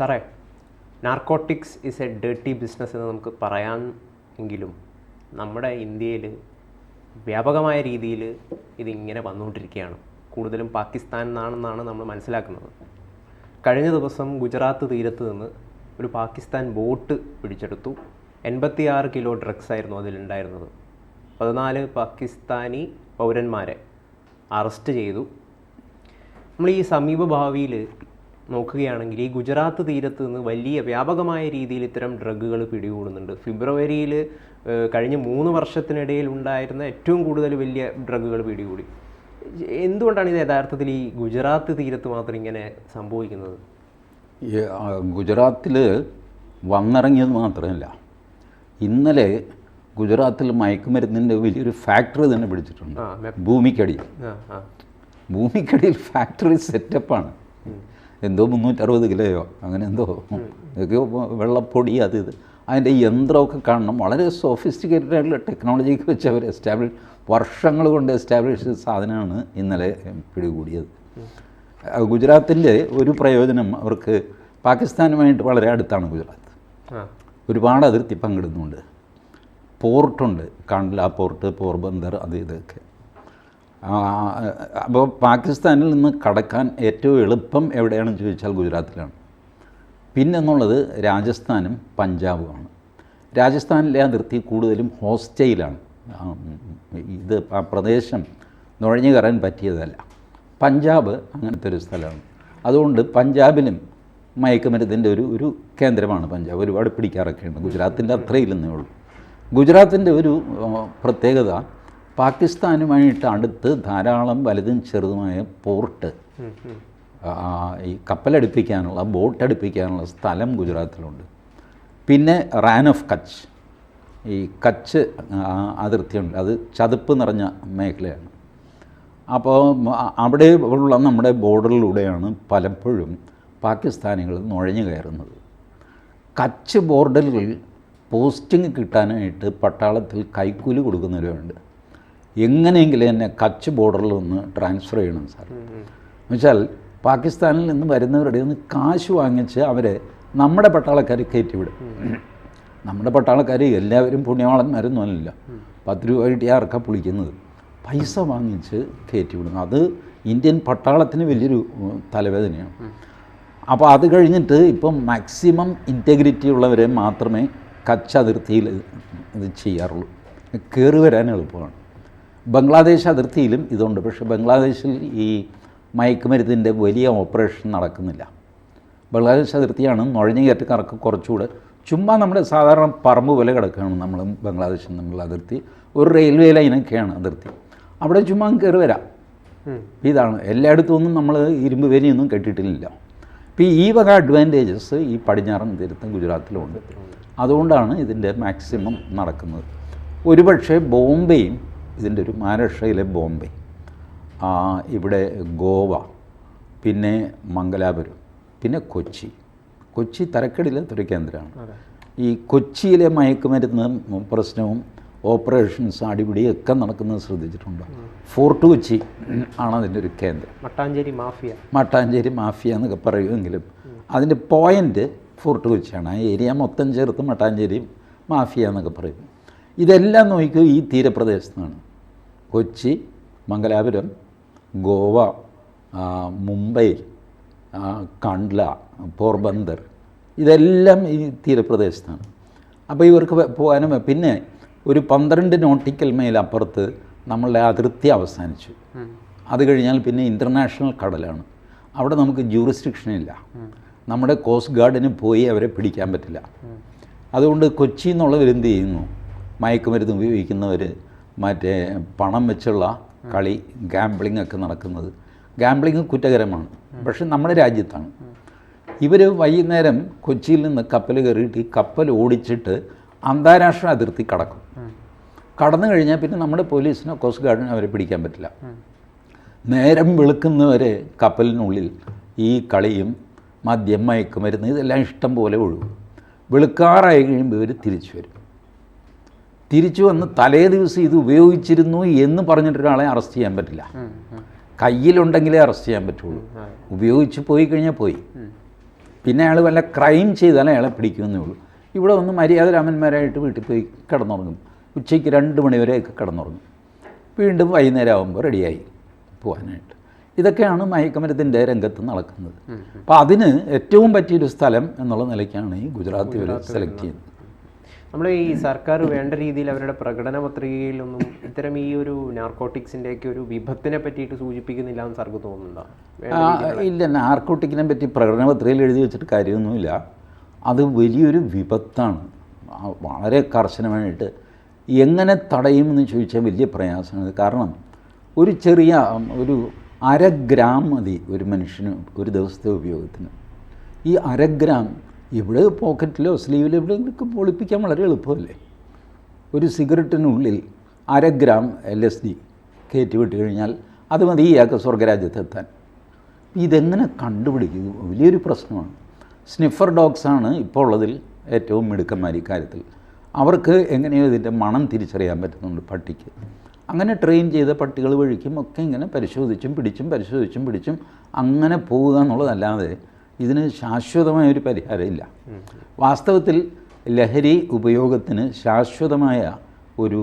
സാറേ narcotics is a dirty business എന്ന് നമുക്ക് പറയാൻ എങ്കിലും നമ്മുടെ ഇന്ത്യയിൽ വ്യാപകമായ രീതിയിൽ ഇതിങ്ങനെ വന്നുകൊണ്ടിരിക്കുകയാണ്. കൂടുതലും പാകിസ്ഥാൻ നിന്നാണെന്നാണ് നമ്മൾ മനസ്സിലാക്കുന്നത്. കഴിഞ്ഞ ദിവസം ഗുജറാത്ത് തീരത്ത് നിന്ന് ഒരു പാകിസ്ഥാൻ ബോട്ട് പിടിച്ചെടുത്തു. എൺപത്തിയാറ് കിലോ ഡ്രഗ്സ് ആയിരുന്നു അതിലുണ്ടായിരുന്നത്. പതിനാല് പാകിസ്ഥാനി പൗരന്മാരെ അറസ്റ്റ് ചെയ്തു. നമ്മൾ ഈ സമീപ ഭാവിയിൽ നോക്കുകയാണെങ്കിൽ ഈ ഗുജറാത്ത് തീരത്ത് നിന്ന് വലിയ വ്യാപകമായ രീതിയിൽ ഇത്തരം ഡ്രഗുകൾ പിടികൂടുന്നുണ്ട്. ഫെബ്രുവരിയിൽ കഴിഞ്ഞ മൂന്ന് വർഷത്തിനിടയിൽ ഉണ്ടായിരുന്ന ഏറ്റവും കൂടുതൽ വലിയ ഡ്രഗുകൾ പിടികൂടി. എന്തുകൊണ്ടാണ് ഇത് യഥാർത്ഥത്തിൽ ഈ ഗുജറാത്ത് തീരത്ത് മാത്രം ഇങ്ങനെ സംഭവിക്കുന്നത്? ഗുജറാത്തിൽ വന്നിറങ്ങിയത് മാത്രമല്ല ഇന്നലെ ഗുജറാത്തിൽ മയക്കുമരുന്നിന്റെ വലിയൊരു ഫാക്ടറി തന്നെ പിടിച്ചിട്ടുണ്ട്. ഭൂമിക്കടിയിൽ. ഭൂമിക്കടിയിൽ ഫാക്ടറി സെറ്റപ്പാണ്. എന്തോ മുന്നൂറ്ററുപത് കിലോയോ? അങ്ങനെ എന്തോ. ഇതൊക്കെ വെള്ളപ്പൊടി അത് ഇത്. അതിന്റെ യന്ത്രമൊക്കെ കാണണം. വളരെ സോഫിസ്റ്റിക്കേറ്റഡ് ആയിട്ടുള്ള ടെക്നോളജിക്ക് വെച്ച് അവർ എസ്റ്റാബ്ലിഷ് വർഷങ്ങൾ കൊണ്ട് എസ്റ്റാബ്ലിഷ് ചെയ്ത സാധനമാണ് ഇന്നലെ പിടികൂടിയത്. ഗുജറാത്തിന്റെ ഒരു പ്രയോജനം അവർക്ക് പാകിസ്ഥാനുമായിട്ട് വളരെ അടുത്താണ് ഗുജറാത്ത്. ഒരുപാട് അതിർത്തി പങ്കിടുന്നുണ്ട്. പോർട്ടുണ്ട്. കാണ്ട്ല പോർട്ട് പോർബന്ദർ അത് ഇതൊക്കെ. അപ്പോൾ പാകിസ്ഥാനിൽ നിന്ന് കടക്കാൻ ഏറ്റവും എളുപ്പം എവിടെയാണെന്ന് ചോദിച്ചാൽ ഗുജറാത്തിലാണ്. പിന്നെന്നുള്ളത് രാജസ്ഥാനും പഞ്ചാബുമാണ്. രാജസ്ഥാനിലെ അതിർത്തി കൂടുതലും ഹോസ്റ്റൈലാണ് ഇത് ആ പ്രദേശം നുഴഞ്ഞു കയറാൻ പറ്റിയതല്ല. പഞ്ചാബ് അങ്ങനത്തെ ഒരു സ്ഥലമാണ്. അതുകൊണ്ട് പഞ്ചാബിലും മയക്കുമരുന്നിന്റെ ഒരു ഒരു കേന്ദ്രമാണ് പഞ്ചാബ്. ഒരുപാട് പിടിക്കാറൊക്കെയുണ്ട്. ഗുജറാത്തിന്റെ അത്രയില്ലെന്നേ ഉള്ളൂ. ഗുജറാത്തിന്റെ ഒരു പ്രത്യേകത പാകിസ്ഥാനുമായിട്ട് അടുത്ത് ധാരാളം വലുതും ചെറുതുമായ പോർട്ട് ഈ കപ്പലടുപ്പിക്കാനുള്ള ബോട്ട് അടുപ്പിക്കാനുള്ള സ്ഥലം ഗുജറാത്തിലുണ്ട്. പിന്നെ റാൻ ഓഫ് കച്ച്. ഈ കച്ച് അതിർത്തിയുണ്ട്. അത് ചതുപ്പ് നിറഞ്ഞ മേഖലയാണ്. അപ്പോൾ അവിടെ ഉള്ള നമ്മുടെ ബോർഡറിലൂടെയാണ് പലപ്പോഴും പാകിസ്ഥാനികൾ നുഴഞ്ഞു കയറുന്നത്. കച്ച് ബോർഡറിൽ പോസ്റ്റിംഗ് കിട്ടാനായിട്ട് പട്ടാളത്തിൽ കൈക്കൂലി കൊടുക്കുന്നവരുണ്ട്. എങ്ങനെയെങ്കിലും എന്നെ കച്ച് ബോർഡറിൽ ഒന്ന് ട്രാൻസ്ഫർ ചെയ്യണം സാർ. എന്നുവെച്ചാൽ പാകിസ്ഥാനിൽ നിന്ന് വരുന്നവരുടെ നിന്ന് കാശ് വാങ്ങിച്ച് അവരെ നമ്മുടെ പട്ടാളക്കാർ കയറ്റിവിടും. നമ്മുടെ പട്ടാളക്കാർ എല്ലാവരും പുണ്യവാളന്മാരൊന്നുമല്ല പത്ത് രൂപ കിട്ടിയ ആർക്കാ പുളിക്കുന്നത്? പൈസ വാങ്ങിച്ച് കയറ്റിവിടും അത് ഇന്ത്യൻ പട്ടാളത്തിന് വലിയൊരു തലവേദനയാണ്. അപ്പോൾ അത് കഴിഞ്ഞിട്ട് ഇപ്പം മാക്സിമം ഇന്റഗ്രിറ്റി ഉള്ളവരെ മാത്രമേ കച്ച് അതിർത്തിയിൽ ഇത് ചെയ്യാറുള്ളൂ. കയറി വരാൻ എളുപ്പമാണ്. ബംഗ്ലാദേശ് അതിർത്തിയിലും ഇതുണ്ട്. പക്ഷേ ബംഗ്ലാദേശിൽ ഈ മയക്കുമരുന്നിന്റെ വലിയ ഓപ്പറേഷൻ നടക്കുന്നില്ല. ബംഗ്ലാദേശ് അതിർത്തിയാണ് നുഴഞ്ഞു കയറ്റക്കാർക്ക് കുറച്ചുകൂടെ ചുമ്മാ നമ്മുടെ സാധാരണ പറമ്പ് പോലെ കിടക്കുകയാണ് നമ്മൾ ബംഗ്ലാദേശിൽ തമ്മിലുള്ള അതിർത്തി. ഒരു റെയിൽവേ ലൈനൊക്കെയാണ് അതിർത്തി. അവിടെ ചുമ്മാ കയറി വരാം. ഇതാണ്. എല്ലായിടത്തും ഒന്നും നമ്മൾ ഇരുമ്പ് വേലിയൊന്നും കെട്ടിയിട്ടില്ല. അപ്പോൾ ഈ വക അഡ്വാന്റേജസ് ഈ പടിഞ്ഞാറൻ തീരത്തും ഗുജറാത്തിലുമുണ്ട് അതുകൊണ്ടാണ് ഇതിന്റെ മാക്സിമം നടക്കുന്നത്. ഒരുപക്ഷെ ബോംബെയും ഇതിന്റെ ഒരു മഹാരാഷ്ട്രയിലെ ബോംബെ. ആ, ഇവിടെ ഗോവ പിന്നെ മംഗലാപുരം പിന്നെ കൊച്ചി. കൊച്ചി തരക്കടിയിലത്തൊരു കേന്ദ്രമാണ് ഈ കൊച്ചിയിലെ മയക്കുമരുന്ന് പ്രശ്നവും ഓപ്പറേഷൻസ് അടിപിടിയൊക്കെ നടക്കുന്നത് ശ്രദ്ധിച്ചിട്ടുണ്ടോ. ഫോർട്ട് കൊച്ചി ആണ് അതിന്റെ ഒരു കേന്ദ്രം. മട്ടാഞ്ചേരി മാഫിയ. മട്ടാഞ്ചേരി മാഫിയ എന്നൊക്കെ പറയുമെങ്കിലും അതിന്റെ പോയിന്റ് ഫോർട്ട് കൊച്ചിയാണ്. ആ ഏരിയ മൊത്തം ചേർത്ത് മട്ടാഞ്ചേരി മാഫിയ എന്നൊക്കെ പറയും. ഇതെല്ലാം നോക്കിക്കോ ഈ തീരപ്രദേശത്താണ്. കൊച്ചി മംഗലാപുരം ഗോവ മുംബൈ കണ്ട്ല പോർബന്ദർ. ഇതെല്ലാം ഈ തീരപ്രദേശത്താണ്. അപ്പോൾ ഇവർക്ക് പോകാനും പിന്നെ ഒരു പന്ത്രണ്ട് നോട്ടിക്കൽ മൈൽ അപ്പുറത്ത് നമ്മളുടെ അതിർത്തി അവസാനിച്ചു. അത് കഴിഞ്ഞാൽ പിന്നെ ഇന്റർനാഷണൽ കടലാണ്. അവിടെ നമുക്ക് ജൂറിസ്ഡിക്ഷൻ ഇല്ല. നമ്മുടെ കോസ്റ്റ് ഗാർഡിന് പോയി അവരെ പിടിക്കാൻ പറ്റില്ല. അതുകൊണ്ട് കൊച്ചി എന്നുള്ളവരെന്ത് ചെയ്യുന്നു? മയക്കുമരുന്ന് ഉപയോഗിക്കുന്നവർ മറ്റേ പണം വെച്ചുള്ള കളി ഗാംബ്ലിംഗ് ഒക്കെ നടക്കുന്നത്. ഗാംബ്ലിംഗ് കുറ്റകരമാണ്. പക്ഷെ നമ്മുടെ രാജ്യത്താണ്. ഇവർ വൈകുന്നേരം കൊച്ചിയിൽ നിന്ന് കപ്പൽ കയറിയിട്ട് ഈ കപ്പൽ ഓടിച്ചിട്ട് അന്താരാഷ്ട്ര അതിർത്തി കടക്കും. കടന്നു കഴിഞ്ഞാൽ പിന്നെ നമ്മുടെ പോലീസിനോ കോസ്റ്റ് ഗാർഡിനോ അവരെ പിടിക്കാൻ പറ്റില്ല. നേരം വെളുക്കുന്നവരെ കപ്പലിനുള്ളിൽ ഈ കളിയും മദ്യം മയക്കുമരുന്ന് ഇതെല്ലാം ഇഷ്ടം പോലെ ഒഴുകും. വെളുക്കാറായി കഴിയുമ്പോൾ ഇവർ തിരിച്ചു വരും. തിരിച്ചു വന്ന് തലേ ദിവസം ഇത് ഉപയോഗിച്ചിരുന്നു എന്ന് പറഞ്ഞിട്ട് ഒരാളെ അറസ്റ്റ് ചെയ്യാൻ പറ്റില്ല. കയ്യിലുണ്ടെങ്കിലേ അറസ്റ്റ് ചെയ്യാൻ പറ്റുള്ളൂ. ഉപയോഗിച്ച് പോയി കഴിഞ്ഞാൽ പോയി. പിന്നെ അയാൾ വല്ല ക്രൈം ചെയ്താലേ അയാളെ പിടിക്കുമെന്നേ ഉള്ളൂ. ഇവിടെ ഒന്ന് മര്യാദരാമന്മാരായിട്ട് വീട്ടിൽ പോയി കിടന്നുറങ്ങും. ഉച്ചയ്ക്ക് രണ്ട് മണിവരെയൊക്കെ കിടന്നുറങ്ങും. വീണ്ടും വൈകുന്നേരം ആകുമ്പോൾ റെഡിയായി പോകാനായിട്ട് ഇതൊക്കെയാണ് മയക്കുമരത്തിന്റെ രംഗത്ത് നടക്കുന്നത്. അപ്പോൾ അതിന് ഏറ്റവും പറ്റിയൊരു സ്ഥലം എന്നുള്ള നിലയ്ക്കാണ് ഈ ഗുജറാത്തിൽ സെലക്ട് ചെയ്യുന്നത്. നമ്മൾ ഈ സർക്കാർ വേണ്ട രീതിയിൽ അവരുടെ പ്രകടന പത്രികയിലൊന്നും ഇത്തരം ഈ ഒരു നാർക്കോട്ടിക്സിന്റെ ഒക്കെ ഒരു വിഭത്തിനെ പറ്റിയിട്ട് സൂചിപ്പിക്കുന്നില്ല എന്ന് സാർക്ക് തോന്നുന്നുണ്ടോ? ഇല്ല നാർക്കോട്ടിക്കിനെ പറ്റി പ്രകടന പത്രികയിൽ എഴുതി വെച്ചിട്ട് കാര്യമൊന്നുമില്ല. അത് വലിയൊരു വിപത്താണ്. വളരെ കർശനമായിട്ട് എങ്ങനെ തടയുമെന്ന് ചോദിച്ചാൽ വലിയ പ്രയാസമാണ്. കാരണം ഒരു ചെറിയ ഒരു അര ഗ്രാം മതി ഒരു മനുഷ്യന് ഒരു ദിവസത്തെ ഉപയോഗത്തിന്. ഈ അര ഗ്രാം ഇവിടെ പോക്കറ്റിലോ സ്ലീവിലോ ഇവിടെ പൊളിപ്പിക്കാൻ വളരെ എളുപ്പമല്ലേ? ഒരു സിഗരറ്റിനുള്ളിൽ അര ഗ്രാം എൽ എസ് ഡി കയറ്റി വിട്ട് കഴിഞ്ഞാൽ അത് മതി ഇയാൾക്ക് സ്വർഗരാജ്യത്തെത്താൻ. ഇതെങ്ങനെ കണ്ടുപിടിക്കും വലിയൊരു പ്രശ്നമാണ്. സ്നിഫർ ഡോഗ്സാണ് ഇപ്പോൾ ഉള്ളതിൽ ഏറ്റവും മിടുക്കന്മാർ ഇക്കാര്യത്തിൽ അവർക്ക് എങ്ങനെയോ ഇതിന്റെ മണം തിരിച്ചറിയാൻ പറ്റുന്നുണ്ട് പട്ടിക്ക്. അങ്ങനെ ട്രെയിൻ ചെയ്ത പട്ടികൾ വഴിക്കും ഒക്കെ ഇങ്ങനെ പരിശോധിച്ചും പിടിച്ചും പരിശോധിച്ചും പിടിച്ചും അങ്ങനെ പോവുക എന്നുള്ളതല്ലാതെ ഇതിന് ശാശ്വതമായ ഒരു പരിഹാരമില്ല. വാസ്തവത്തിൽ ലഹരി ഉപയോഗത്തിന് ശാശ്വതമായ ഒരു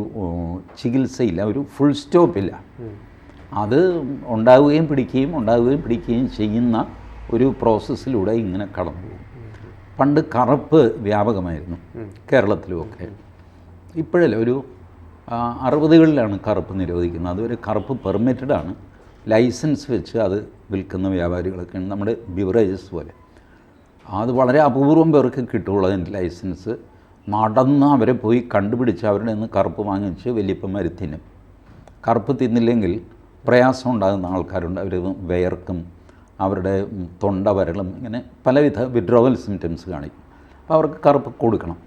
ചികിത്സയില്ല ഒരു ഫുൾ സ്റ്റോപ്പില്ല. അത് ഉണ്ടാവുകയും പിടിക്കുകയും ഉണ്ടാവുകയും പിടിക്കുകയും ചെയ്യുന്ന ഒരു പ്രോസസ്സിലൂടെ ഇങ്ങനെ കടന്നു പോകും. പണ്ട് കറുപ്പ് വ്യാപകമായിരുന്നു കേരളത്തിലുമൊക്കെ. ഇപ്പോഴല്ല ഒരു അറുപതുകളിലാണ് കറുപ്പ് നിരോധിക്കുന്നത്. അതുവരെ കറുപ്പ് പെർമിറ്റഡ് ആണ് ലൈസൻസ് വെച്ച് അത് വിൽക്കുന്ന വ്യാപാരികളൊക്കെയാണ് നമ്മുടെ ബിവറേജസ് പോലെ. അത് വളരെ അപൂർവം പേർക്ക് കിട്ടുള്ളൂ അതിന്റെ ലൈസൻസ്. നടന്ന് അവരെ പോയി കണ്ടുപിടിച്ച് അവരുടെ നിന്ന് കറുപ്പ് വാങ്ങിച്ച് വലിയപ്പന്മാർ തിന്നും. കറുപ്പ് തിന്നില്ലെങ്കിൽ പ്രയാസം ഉണ്ടാകുന്ന ആൾക്കാരുണ്ട്. അവർ വയർക്കും അവരുടെ തൊണ്ട വരളും ഇങ്ങനെ പലവിധ വിഡ്രോവൽ സിംറ്റംസ് കാണിക്കും. അപ്പോൾ അവർക്ക് കറുപ്പ് കൊടുക്കണം.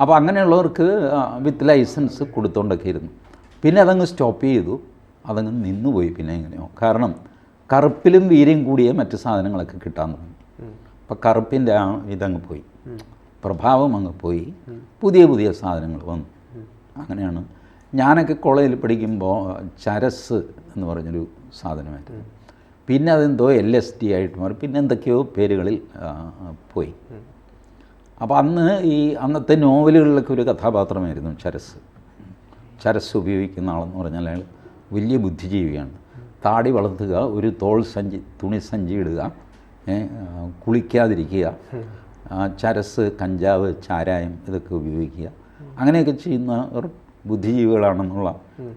അപ്പോൾ അങ്ങനെയുള്ളവർക്ക് വിത്ത് ലൈസൻസ് കൊടുത്തോണ്ടൊക്കെ ഇരുന്നു. പിന്നെ അതങ്ങ് സ്റ്റോപ്പ് ചെയ്തു. അതങ്ങ് നിന്നുപോയി പിന്നെ എങ്ങനെയോ. കാരണം കറുപ്പിലും വീര്യം കൂടിയ മറ്റ് സാധനങ്ങളൊക്കെ കിട്ടാൻ തുടങ്ങി. അപ്പം കറുപ്പിന്റെ ആ ഇതങ്ങ് പോയി. പ്രഭാവം അങ്ങ് പോയി. പുതിയ പുതിയ സാധനങ്ങൾ വന്നു. അങ്ങനെയാണ്. ഞാനൊക്കെ കോളേജിൽ പഠിക്കുമ്പോൾ ചരസ് എന്ന് പറഞ്ഞൊരു സാധനമായിരുന്നു. പിന്നെ അതെന്തോ എൽ എസ് ടി ആയിട്ട് മാറി. പിന്നെ എന്തൊക്കെയോ പേരുകളിൽ പോയി. അപ്പോൾ അന്ന് ഈ അന്നത്തെ നോവലുകളിലൊക്കെ ഒരു കഥാപാത്രമായിരുന്നു ചരസ്. ചരസ് ഉപയോഗിക്കുന്ന ആളെന്ന് പറഞ്ഞാൽ അയാൾ വലിയ ബുദ്ധിജീവിയാണ് താടി വളർത്തുക ഒരു തോൾ സഞ്ചി തുണി സഞ്ചി ഇടുക കുളിക്കാതിരിക്കുക ചരസ് കഞ്ചാവ് ചാരായം ഇതൊക്കെ ഉപയോഗിക്കുക. അങ്ങനെയൊക്കെ ചെയ്യുന്ന ബുദ്ധിജീവികളാണെന്നുള്ള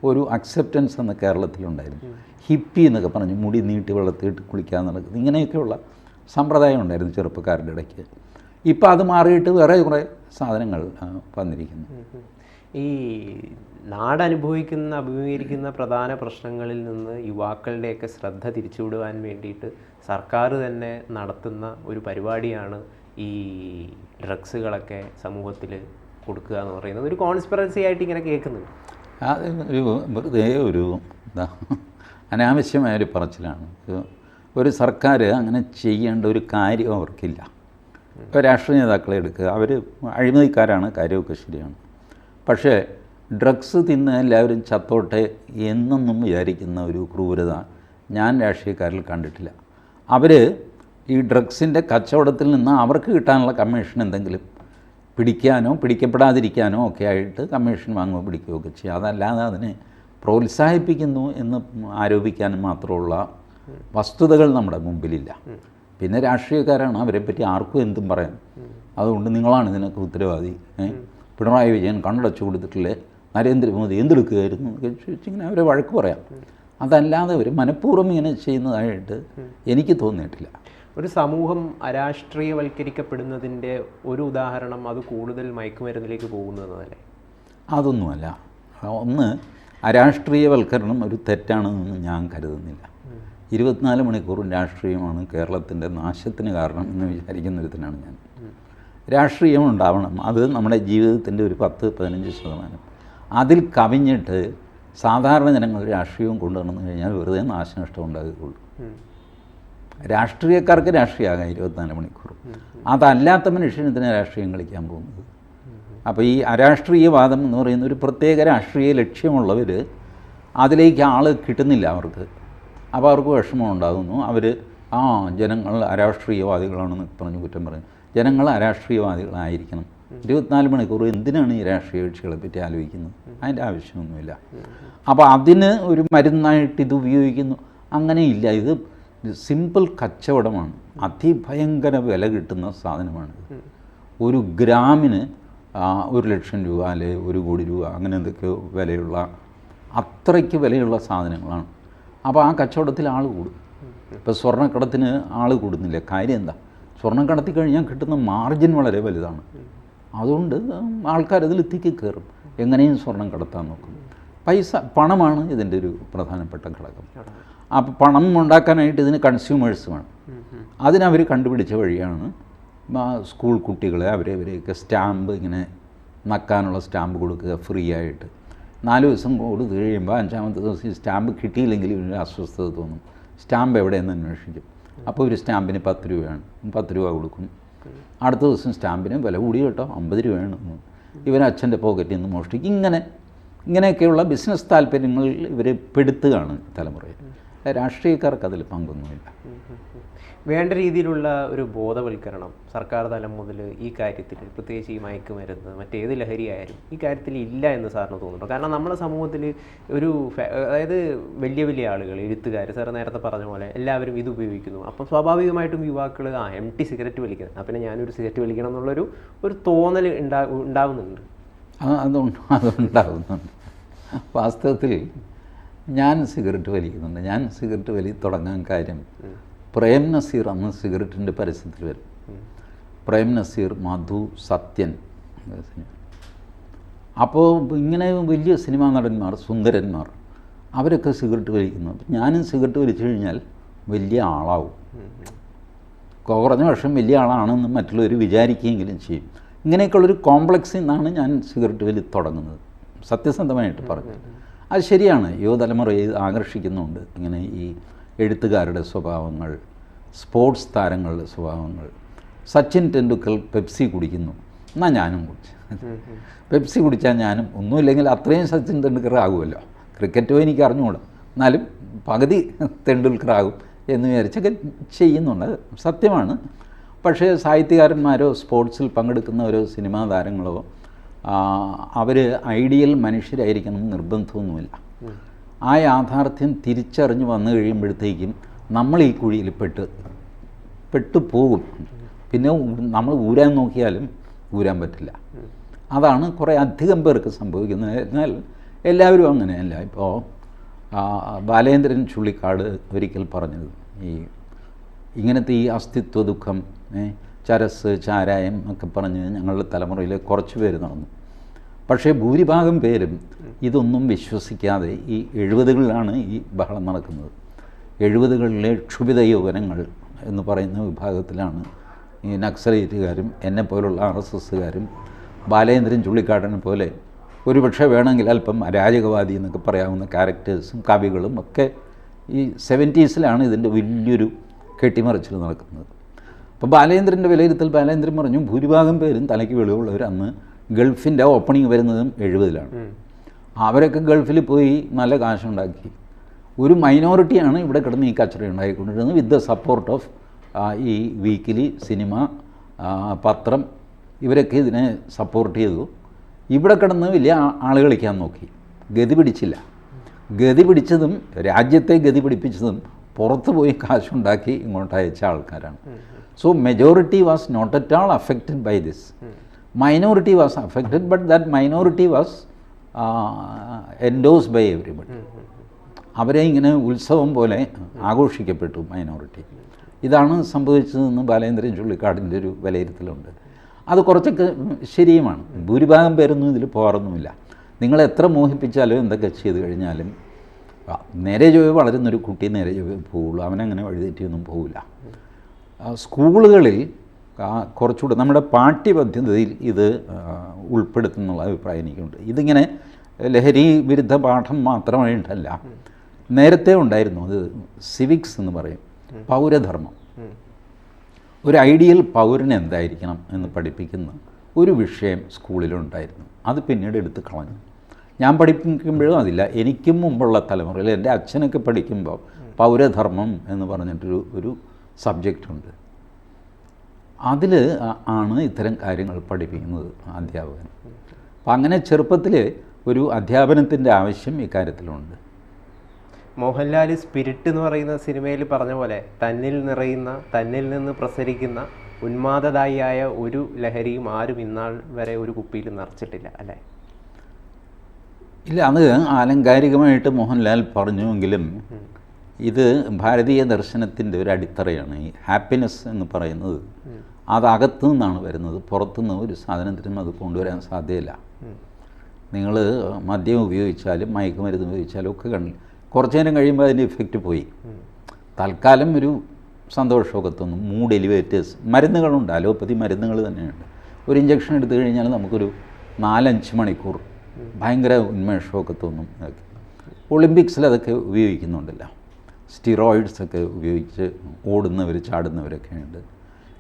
ഒരു അക്സെപ്റ്റൻസ് അന്ന് കേരളത്തിലുണ്ടായിരുന്നു ഹിപ്പി എന്നൊക്കെ പറഞ്ഞ് മുടി നീട്ടി വളർത്തിയിട്ട് കുളിക്കാൻ നടക്കുന്നത് ഇങ്ങനെയൊക്കെയുള്ള സമ്പ്രദായം ഉണ്ടായിരുന്നു ചെറുപ്പക്കാരുടെ ഇടയ്ക്ക്. ഇപ്പം അത് മാറിയിട്ട് വേറെ കുറേ സാധനങ്ങൾ വന്നിരിക്കുന്നു. ഈ നാട് അനുഭവിക്കുന്ന അഭിമുഖീകരിക്കുന്ന പ്രധാന പ്രശ്നങ്ങളിൽ നിന്ന് യുവാക്കളുടെയൊക്കെ ശ്രദ്ധ തിരിച്ചുവിടുവാൻ വേണ്ടിയിട്ട് സർക്കാർ തന്നെ നടത്തുന്ന ഒരു പരിപാടിയാണ് ഈ ഡ്രഗ്സുകളൊക്കെ സമൂഹത്തിൽ കൊടുക്കുക എന്ന് പറയുന്നത്. ഒരു കോൺസ്പിറൻസി ആയിട്ട് ഇങ്ങനെ കേൾക്കുന്നുണ്ട്. അത് ഒരു വെറുതെ ഒരു എന്താ അനാവശ്യമായ ഒരു പറച്ചിലാണ്. ഒരു- ഒരു സർക്കാർ അങ്ങനെ ചെയ്യേണ്ട ഒരു കാര്യം അവർക്കില്ല. ഇപ്പോൾ രാഷ്ട്രീയ നേതാക്കളെ എടുക്കുക. അവർ അഴിമതിക്കാരാണ് കാര്യമൊക്കെ ശരിയാണ്. പക്ഷേ ഡ്രഗ്സ് തിന്ന് എല്ലാവരും ചത്തോട്ടെ എന്നൊന്നും വിചാരിക്കുന്ന ഒരു ക്രൂരത ഞാൻ രാഷ്ട്രീയക്കാരിൽ കണ്ടിട്ടില്ല. അവർ ഈ ഡ്രഗ്സിന്റെ കച്ചവടത്തിൽ നിന്ന് അവർക്ക് കിട്ടാനുള്ള കമ്മീഷൻ എന്തെങ്കിലും പിടിക്കാനോ പിടിക്കപ്പെടാതിരിക്കാനോ ഒക്കെ ആയിട്ട് കമ്മീഷൻ വാങ്ങുകയോ പിടിക്കുകയോ ഒക്കെ ചെയ്യുക അതല്ലാതെ അതിനെ പ്രോത്സാഹിപ്പിക്കുന്നു എന്ന് ആരോപിക്കാൻ മാത്രമുള്ള വസ്തുതകൾ നമ്മുടെ മുമ്പിലില്ല. പിന്നെ രാഷ്ട്രീയക്കാരാണ് അവരെപ്പറ്റി ആർക്കും എന്തും പറയാം അതുകൊണ്ട് നിങ്ങളാണ് ഇതിനൊക്കെ ഉത്തരവാദി? പിണറായി വിജയൻ കണ്ണടച്ചു കൊടുത്തിട്ടില്ലേ? നരേന്ദ്രമോദി എന്തെടുക്കുകയായിരുന്നു? ചോദിച്ചിങ്ങനെ അവരെ വഴക്ക് പറയാം. അതല്ലാതെ അവർ മനഃപൂർവം ഇങ്ങനെ ചെയ്യുന്നതായിട്ട് എനിക്ക് തോന്നിയിട്ടില്ല. ഒരു സമൂഹം അരാഷ്ട്രീയവൽക്കരിക്കപ്പെടുന്നതിന്റെ ഒരു ഉദാഹരണം അത് കൂടുതൽ മയക്കുമരുന്നിലേക്ക് പോകുന്നതല്ലേ അതൊന്നുമല്ല. ഒന്ന് അരാഷ്ട്രീയവൽക്കരണം ഒരു തെറ്റാണെന്ന് ഞാൻ കരുതുന്നില്ല. ഇരുപത്തിനാല് മണിക്കൂറും രാഷ്ട്രീയമാണ് കേരളത്തിന്റെ നാശത്തിന് കാരണം എന്ന് വിചാരിക്കുന്ന ഒരുത്തനാണ് ഞാൻ. രാഷ്ട്രീയം ഉണ്ടാവണം അത് നമ്മുടെ ജീവിതത്തിന്റെ ഒരു പത്ത് പതിനഞ്ച് ശതമാനം. അതിൽ കവിഞ്ഞിട്ട് സാധാരണ ജനങ്ങൾ രാഷ്ട്രീയവും കൊണ്ടുവന്നു കഴിഞ്ഞാൽ വെറുതെ നാശനഷ്ടം ഉണ്ടാകുകയുള്ളൂ. രാഷ്ട്രീയക്കാർക്ക് രാഷ്ട്രീയമാകാം ഇരുപത്തിനാല് മണിക്കൂർ. അതല്ലാത്ത മനുഷ്യന് ഇതിനെ രാഷ്ട്രീയം കളിക്കാൻ പോകുന്നത്? അപ്പോൾ ഈ അരാഷ്ട്രീയവാദം എന്ന് പറയുന്ന ഒരു പ്രത്യേക രാഷ്ട്രീയ ലക്ഷ്യമുള്ളവർ അതിലേക്ക് ആൾ കിട്ടുന്നില്ല അവർക്ക്. അപ്പോൾ അവർക്ക് വിഷമം ഉണ്ടാകുന്നു. അവർ ആ ജനങ്ങൾ അരാഷ്ട്രീയവാദികളാണെന്ന് പറഞ്ഞ് കുറ്റം പറയും ജനങ്ങൾ അരാഷ്ട്രീയവാദികളായിരിക്കണം. ഇരുപത്തിനാല് മണിക്കൂർ എന്തിനാണ് ഈ രാഷ്ട്രീയ കക്ഷികളെ പറ്റി ആലോചിക്കുന്നത്? അതിന്റെ ആവശ്യമൊന്നുമില്ല. അപ്പോൾ അതിന് ഒരു മരുന്നായിട്ട് ഇത് ഉപയോഗിക്കുന്നു. അങ്ങനെയില്ല ഇത് സിമ്പിൾ കച്ചവടമാണ്. അതിഭയങ്കര വില കിട്ടുന്ന സാധനമാണ്. ഒരു ഗ്രാമിന് ഒരു ലക്ഷം രൂപ അല്ലെ ഒരു കോടി രൂപ അങ്ങനെ എന്തൊക്കെയോ വിലയുള്ള അത്രയ്ക്ക് വിലയുള്ള സാധനങ്ങളാണ്. അപ്പോൾ ആ കച്ചവടത്തിൽ ആൾ കൂടും. ഇപ്പോൾ സ്വർണക്കടത്തിന് ആൾ കൂടുന്നില്ല. കാര്യം എന്താ? സ്വർണം കടത്തി കഴിഞ്ഞാൽ കിട്ടുന്ന മാർജിൻ വളരെ വലുതാണ്. അതുകൊണ്ട് ആൾക്കാർ അതിൽ തിക്കി കയറും. എങ്ങനെയും സ്വർണം കടത്താൻ നോക്കും. പൈസ പണമാണ് ഇതിന്റെ ഒരു പ്രധാനപ്പെട്ട ഘടകം. അപ്പോൾ പണം ഉണ്ടാക്കാനായിട്ട് ഇതിന് കൺസ്യൂമേഴ്സ് വേണം. അതിനവർ കണ്ടുപിടിച്ച വഴിയാണ് സ്കൂൾ കുട്ടികളെ അവരെ അവരെയൊക്കെ സ്റ്റാമ്പ് ഇങ്ങനെ നക്കാനുള്ള സ്റ്റാമ്പ് കൊടുക്കുക ഫ്രീ ആയിട്ട്. നാല് ദിവസം കൊടുത്തു കഴിയുമ്പോൾ അഞ്ചാമത്തെ ദിവസം ഈ സ്റ്റാമ്പ് കിട്ടിയില്ലെങ്കിൽ ഇവന് അസ്വസ്ഥത തോന്നും. സ്റ്റാമ്പ് എവിടെയെന്ന് അന്വേഷിക്കും. അപ്പോൾ ഒരു സ്റ്റാമ്പിന് പത്ത് രൂപയാണ്. പത്ത് രൂപ കൊടുക്കും. അടുത്ത ദിവസം സ്റ്റാമ്പിന് വില കൂടി കേട്ടോ. അമ്പത് രൂപയാണ്. ഇവൻ അച്ഛന്റെ പോക്കറ്റിൽ നിന്ന് മോഷ്ടിക്കും. ഇങ്ങനെ ഇങ്ങനെയൊക്കെയുള്ള ബിസിനസ് താല്പര്യങ്ങളിൽ ഇവർ പെടുത്തുകയാണ് തലമുറയിൽ. രാഷ്ട്രീയക്കാർക്ക് അതിൽ പങ്കൊന്നുമില്ല. വേണ്ട രീതിയിലുള്ള ഒരു ബോധവൽക്കരണം സർക്കാർ തലം മുതൽ ഈ കാര്യത്തിൽ പ്രത്യേകിച്ച് ഈ മയക്കുമരുന്ന് മറ്റേത് ലഹരിയായാലും ഈ കാര്യത്തിൽ ഇല്ല എന്ന് സാറിന് തോന്നുന്നുണ്ടോ. കാരണം നമ്മുടെ സമൂഹത്തിൽ ഒരു അതായത് വലിയ വലിയ ആളുകൾ എഴുത്തുകാർ സാർ നേരത്തെ പറഞ്ഞ പോലെ എല്ലാവരും ഇത് ഉപയോഗിക്കുന്നു. അപ്പം സ്വാഭാവികമായിട്ടും യുവാക്കൾ ആ എം ടി സിഗരറ്റ് വലിക്കുന്നത്. അപ്പം പിന്നെ ഞാനൊരു സിഗരറ്റ് വലിക്കണം എന്നുള്ളൊരു ഒരു തോന്നൽ ഉണ്ടാ ഉണ്ടാവുന്നുണ്ട്. അതുകൊണ്ട് അതുണ്ട് അതുണ്ടാകുന്നുണ്ട് വാസ്തവത്തിൽ ഞാൻ സിഗരറ്റ് വലിക്കുന്നുണ്ട്. ഞാൻ സിഗരറ്റ് വലി തുടങ്ങാൻ കാര്യം പ്രേം നസീർ അന്ന് സിഗരറ്റിന്റെ പരസ്യത്തിൽ വരും. പ്രേം നസീർ മധു സത്യൻ അപ്പോൾ ഇങ്ങനെ വലിയ സിനിമാ നടന്മാർ സുന്ദരന്മാർ അവരൊക്കെ സിഗരറ്റ് വലിക്കുന്നു. ഞാനും സിഗരറ്റ് വലിച്ചു കഴിഞ്ഞാൽ വലിയ ആളാവും. കുറഞ്ഞ വർഷം വലിയ ആളാണെന്ന് മറ്റുള്ളവർ വിചാരിക്കുകയെങ്കിലും ചെയ്യും. ഇങ്ങനെയൊക്കെയുള്ളൊരു കോംപ്ലക്സിൽ നിന്നാണ് ഞാൻ സിഗരറ്റ് വലി തുടങ്ങുന്നത്. സത്യസന്ധമായിട്ട് പറഞ്ഞു അത് ശരിയാണ്. യുവതലമുറയെ ആകർഷിക്കുന്നുണ്ട്. ഇങ്ങനെ ഈ എഴുത്തുകാരുടെ സ്വഭാവങ്ങൾ സ്പോർട്സ് താരങ്ങളുടെ സ്വഭാവങ്ങൾ. സച്ചിൻ ടെണ്ടുൽക്കർ പെപ്സി കുടിക്കുന്നു. എന്നാൽ ഞാനും കുടിച്ചു. പെപ്സി കുടിച്ചാൽ ഞാനും. ഒന്നുമില്ലെങ്കിൽ അത്രയും സച്ചിൻ ടെണ്ടുൽക്കർ ആകുമല്ലോ. ക്രിക്കറ്റോ എനിക്ക് അറിഞ്ഞുകൂടാ. എന്നാലും പകുതി ടെണ്ടുൽക്കർ ആകും എന്ന് വിചാരിച്ചൊക്കെ ചെയ്യുന്നുണ്ട്. സത്യമാണ്. പക്ഷേ സാഹിത്യകാരന്മാരോ സ്പോർട്സിൽ പങ്കെടുക്കുന്നവരോ സിനിമാ താരങ്ങളോ അവർ ഐഡിയൽ മനുഷ്യരായിരിക്കണം നിർബന്ധമൊന്നുമില്ല. ആ യാഥാർത്ഥ്യം തിരിച്ചറിഞ്ഞ് വന്നു കഴിയുമ്പോഴത്തേക്കും നമ്മൾ ഈ കുഴിയിൽ പെട്ട് പെട്ടു പോകും. പിന്നെ നമ്മൾ ഊരാൻ നോക്കിയാലും ഊരാൻ പറ്റില്ല. അതാണ് കുറേ അധികം പേർക്ക് സംഭവിക്കുന്നത്. എന്നാൽ എല്ലാവരും അങ്ങനെയല്ല. ഇപ്പോൾ ബാലേന്ദ്രൻ ചുള്ളിക്കാട് ഒരിക്കൽ പറഞ്ഞത്. ഈ ഇങ്ങനത്തെ ഈ അസ്തിത്വ ദുഃഖം ചരസ് ചാരായം ഒക്കെ പറഞ്ഞ് ഞങ്ങളുടെ തലമുറയിൽ കുറച്ച് പേര് നടന്നു. പക്ഷേ ഭൂരിഭാഗം പേരും ഇതൊന്നും വിശ്വസിക്കാതെ ഈ എഴുപതുകളിലാണ് ഈ ബഹളം നടക്കുന്നത്. എഴുപതുകളിലെ ക്ഷുഭിത യൗവനങ്ങൾ എന്ന് പറയുന്ന വിഭാഗത്തിലാണ് ഈ നക്സലേറ്റുകാരും എന്നെ പോലുള്ള ആർ എസ് എസ്സുകാരും ബാലേന്ദ്രൻ ചുള്ളിക്കാടനെ പോലെ ഒരുപക്ഷെ വേണമെങ്കിൽ അല്പം അരാജകവാദി എന്നൊക്കെ പറയാവുന്ന ക്യാരക്ടേഴ്സും കവികളും ഒക്കെ ഈ സെവന്റീസിലാണ് ഇതിന്റെ വലിയൊരു കെട്ടിമറിച്ചിൽ നടക്കുന്നത്. അപ്പോൾ ബാലേന്ദ്രന്റെ വിലയിരുത്തൽ ബാലേന്ദ്രൻ പറഞ്ഞു ഭൂരിഭാഗം പേരും തലയ്ക്ക് വെളിവുള്ളവർ അന്ന് ഗൾഫിന്റെ ഓപ്പണിംഗ് വരുന്നതും എഴുപതിലാണ്. അവരൊക്കെ ഗൾഫിൽ പോയി നല്ല കാശുണ്ടാക്കി. ഒരു മൈനോറിറ്റിയാണ് ഇവിടെ കിടന്ന് ഈ കച്ചറ ഉണ്ടായിക്കൊണ്ടിരുന്നത് വിത്ത് ദ സപ്പോർട്ട് ഓഫ് ഈ വീക്കിലി സിനിമ പത്രം ഇവരൊക്കെ ഇതിനെ സപ്പോർട്ട് ചെയ്തു. ഇവിടെ കിടന്ന് വലിയ ആൾ കളിക്കാൻ നോക്കി. ഗതി പിടിച്ചില്ല. ഗതി പിടിച്ചതും രാജ്യത്തെ ഗതി പിടിപ്പിച്ചതും പുറത്ത് പോയി കാശുണ്ടാക്കി ഇങ്ങോട്ട് അയച്ച ആൾക്കാരാണ്. So majority was not at all affected by this minority was affected but that minority was endorse by everybody അവരെ ഇങ്ങനെ ഉത്സവം പോലെ ആഘോഷിക്കപ്പെട്ടു മൈനോറിറ്റി ഇതാണ് സംഭവിച്ചതെന്ന് ബാലേന്ദ്രൻ ചുള്ളിക്കാടിന്റെ ഒരു വിലയിരുത്തലുണ്ട്. അത് കുറച്ചൊക്കെ ശരിയുമാണ്. ഭൂരിഭാഗം പേരൊന്നും ഇതിൽ പോകാറൊന്നുമില്ല. നിങ്ങൾ എത്ര മോഹിപ്പിച്ചാലും എന്തൊക്കെ ചെയ്ത് കഴിഞ്ഞാലും നേരെ ചൊവ്വേ വളരുന്നൊരു കുട്ടി നേരെ ചൊവ്വേ പോവുള്ളൂ. അവനങ്ങനെ വഴിതെറ്റിയൊന്നും പോവില്ല. സ്കൂളുകളിൽ കുറച്ചുകൂടെ നമ്മുടെ പാഠ്യപദ്ധതിയിൽ ഇത് ഉൾപ്പെടുത്തുന്നുള്ള അഭിപ്രായം എനിക്കുണ്ട്. ഇതിങ്ങനെ ലഹരി വിരുദ്ധ പാഠം മാത്രമായിട്ടല്ല. നേരത്തെ ഉണ്ടായിരുന്നു അത് സിവിക്സ് എന്ന് പറയും. പൗരധർമ്മം. ഒരു ഐഡിയൽ പൗരൻ എന്തായിരിക്കണം എന്ന് പഠിപ്പിക്കുന്ന ഒരു വിഷയം സ്കൂളിലുണ്ടായിരുന്നു. അത് പിന്നീട് എടുത്ത് കളഞ്ഞു. ഞാൻ പഠിപ്പിക്കുമ്പോഴും അതില്ല. എനിക്കും മുമ്പുള്ള തലമുറയിൽ എന്റെ അച്ഛനൊക്കെ പഠിക്കുമ്പോൾ പൗരധർമ്മം എന്ന് പറഞ്ഞിട്ടൊരു ഒരു സബ്ജക്റ്റ് ഉണ്ട് അതിൽ ആണ് ഇത്തരം കാര്യങ്ങൾ പഠിപ്പിക്കുന്നത് അധ്യാപകൻ. അപ്പം അങ്ങനെ ചെറുപ്പത്തിൽ ഒരു അധ്യാപനത്തിന്റെ ആവശ്യം ഇക്കാര്യത്തിലുണ്ട്. മോഹൻലാൽ സ്പിരിറ്റ് എന്ന് പറയുന്ന സിനിമയിൽ പറഞ്ഞ പോലെ തന്നിൽ നിറയുന്ന തന്നിൽ നിന്ന് പ്രസരിക്കുന്ന ഉന്മാദദായിയായ ഒരു ലഹരിയും ആരും ഇന്നാൾ വരെ ഒരു കുപ്പിയിൽ നിറച്ചിട്ടില്ല അല്ലേ? ഇല്ല അത് ആലങ്കാരികമായിട്ട് മോഹൻലാൽ പറഞ്ഞുവെങ്കിലും ഇത് ഭാരതീയ ദർശനത്തിന്റെ ഒരു അടിത്തറയാണ്. ഈ ഹാപ്പിനെസ് എന്ന് പറയുന്നത് അത് അകത്തു നിന്നാണ് വരുന്നത്. പുറത്തുനിന്ന് ഒരു സാധനത്തിനും അത് കൊണ്ടുവരാൻ സാധ്യമല്ല നിങ്ങൾ മദ്യം ഉപയോഗിച്ചാലും മയക്കുമരുന്ന് ഉപയോഗിച്ചാലും ഒക്കെ കണ്ടില്ല കുറച്ച് നേരം കഴിയുമ്പോൾ അതിന്റെ ഇഫക്റ്റ് പോയി. തൽക്കാലം ഒരു സന്തോഷമൊക്കെ തോന്നും മൂഡ് എലിവേറ്റേഴ്സ് മരുന്നുകളുണ്ട്. അലോപ്പതി മരുന്നുകൾ തന്നെയുണ്ട്. ഒരു ഇഞ്ചക്ഷൻ എടുത്തു കഴിഞ്ഞാൽ നമുക്കൊരു നാലഞ്ച് മണിക്കൂർ ഭയങ്കര ഉന്മേഷമൊക്കെ തോന്നും അതൊക്കെ ഒളിമ്പിക്സിൽ അതൊക്കെ ഉപയോഗിക്കുന്നുണ്ടല്ല. സ്റ്റിറോയിഡ്സ് ഒക്കെ ഉപയോഗിച്ച് ഓടുന്നവർ ചാടുന്നവരൊക്കെ ഉണ്ട്.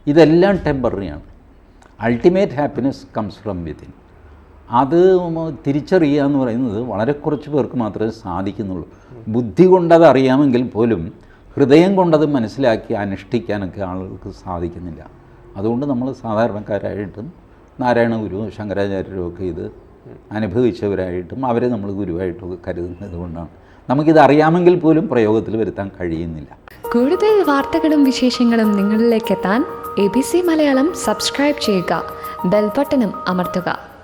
ഇതെല്ലാം ടെമ്പററിയാണ് ultimate happiness comes from within അത് തിരിച്ചറിയുക എന്ന് പറയുന്നത് വളരെ കുറച്ച് പേർക്ക് മാത്രമേ സാധിക്കുന്നുള്ളൂ. ബുദ്ധി കൊണ്ടത് അറിയാമെങ്കിൽ പോലും ഹൃദയം കൊണ്ടത് മനസ്സിലാക്കി അനുഷ്ഠിക്കാനൊക്കെ ആളുകൾക്ക് സാധിക്കുന്നില്ല. അതുകൊണ്ട് നമ്മൾ സാധാരണക്കാരായിട്ടും നാരായണ ഗുരു ശങ്കരാചാര്യരും ഒക്കെ ഇത് അനുഭവിച്ചവരായിട്ടും അവരെ നമ്മൾ ഗുരുവായിട്ടും ഒക്കെ കരുതുന്നത് കൊണ്ടാണ്. നമുക്കിത് അറിയാമെങ്കിൽ പോലും പ്രയോഗത്തിൽ വരുത്താൻ കഴിയുന്നില്ല. കൂടുതൽ വാർത്തകളും വിശേഷങ്ങളും നിങ്ങളിലേക്ക് എത്താൻ A B C Malayalam subscribe ചെയ്യുക. ബെൽബട്ടനും അമർത്തുക.